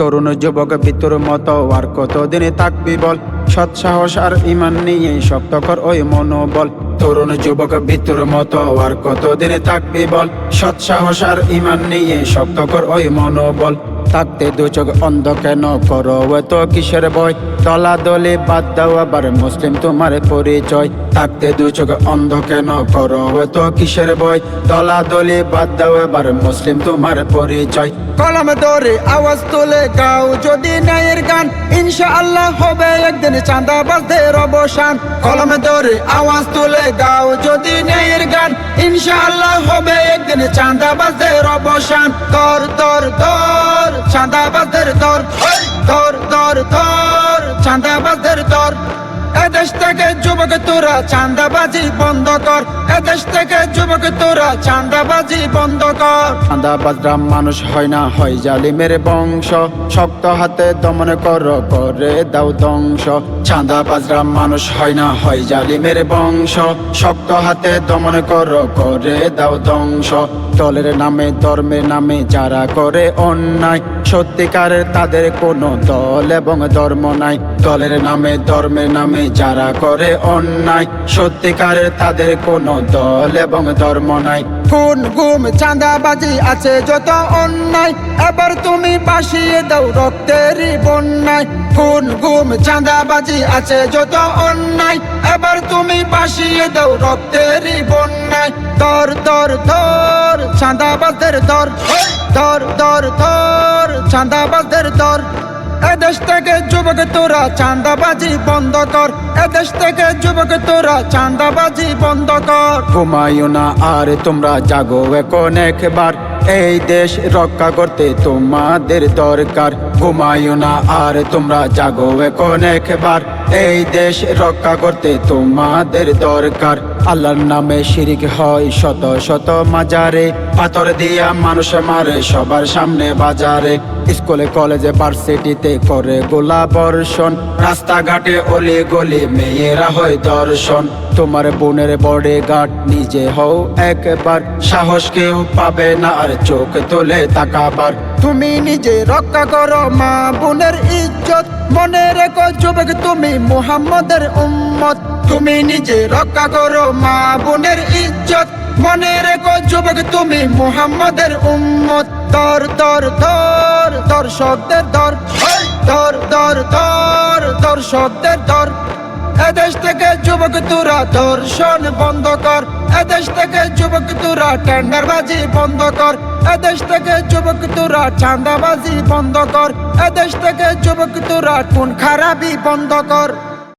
তরুণ যুবক ভিতর মতো আর কতদিনে থাকবি বল? সৎ সাহস আর ইমান নিয়ে শক্ত কর ওই মনোবল। তরুণ যুবক ভিতর মতো আর কতদিনে থাকবি বল? সৎ সাহস আর ইমান নিয়ে শক্ত কর ওই মনোবল। থাকতে দু চোখ অন্ধ কেন করো? তো কিসের বই দলা দলে বাদ দাও আবার মুসলিম তোমার পরিচয়। থাকতে দু চোখ অন্ধ কেন করো? তো কিসের দলা দলে বাদ দাও আবার মুসলিম তোমার পরিচয়। কলম ধরে আওয়াজ তুলে গাও, যদি ন্যায়ের গান ইনশা আল্লাহ হবে একদিন চাঁদা বাজদের অবসান। কলম ধরে আওয়াজ তুলে গাও, যদি ন্যায়ের গান ইনশা আল্লাহ হবে একদিন চাঁদা বাজদের অবসান। তর তর তর চাঁদা বাজদের দর দর দর তর চাঁদা বাজদের তর এদেশ থেকে যুবক তোরা, চাঁদাবাজি বন্ধ কর। এদেশ থেকে যুবক তোরা, চাঁদাবাজি বন্ধ কর। চাঁদাবাজরা মানুষ হয় না, হয় জালিমের বংশ। শক্ত হাতে দমন কর, করে দাও ধ্বংস। চাঁদাবাজরা মানুষ হয় না, হয় জালিমের বংশ। শক্ত হাতে দমন কর, করে দাও ধ্বংস। দলের নামে, ধর্মের নামে যারা করে অন্যায়, সত্যিকারের তাদের কোনো দল এবং ধর্ম নাই। দলের নামে, ধর্মের নামে যারা করে অন্যায়। সত্যিকারের তাদের কোনো দল এবং ধর্ম নাই। খুন, গুম, চাঁদাবাজি আছে যত অন্যায়। এবার তুমি বাসিয়ে দাও রক্তেরই বন্যায়। খুন, গুম, চাঁদাবাজি আছে যত অন্যায়। এবার তুমি বাসিয়ে দাও রক্তেরই বন্যায়। দর দর দর চাঁদাবাজদের দর দর দর দর চাঁদাবাজদের দর এদেশ থেকে যুবক তোরা চান্দাবাজি বন্ধ কর। এদেশ থেকে যুবক তোরা চান্দাবাজি বন্ধ কর। ঘুমায়ো না, আর তোমরা জাগো এখন একবার। এই দেশ রক্ষা করতে তোমাদের দরকার। ঘুমায়ো না আর তোমরা জাগো এখন একবার। এই দেশ রক্ষা করতে তোমাদের দরকার। আল্লাহর নামে শিরিক হয় শত শত মাজারে। পাথর দিয়া মানুষ মারে সবার সামনে বাজারে। স্কুলে, কলেজে, ভার্সিটিতে করে গোলা বর্ষণ রাস্তাঘাটে অলি গলি মেয়েরা হয় দর্শন। তোমার বোনের বডে গার্ড, নিজে হও একবার। সাহস কেউ পাবে না আর চোখ তোলে তাকাবার। তুমি নিজে রক্ষা করো মা বোনের ইজ্জত। মনে রেখো যুবক, তুমি মুহাম্মদের উম্মত। তুমি নিজে রক্ষা করো মা বোনের ইজ্জত। মনে রেখো যুবক, তুমি মুহাম্মদের উম্মত। দর দর দর দর্শকদের দর দর দর দর দর্শকদের দর এদেশ থেকে যুবক তোরা দর্শন বন্ধ কর। এদেশ থেকে যুবক তোরা টেন্ডারবাজি বন্ধ কর। এদেশ থেকে যুবক তোরা চাঁদাবাজি বন্ধ কর। এদেশ থেকে যুবক তোরা কোন খারাপি বন্ধ কর।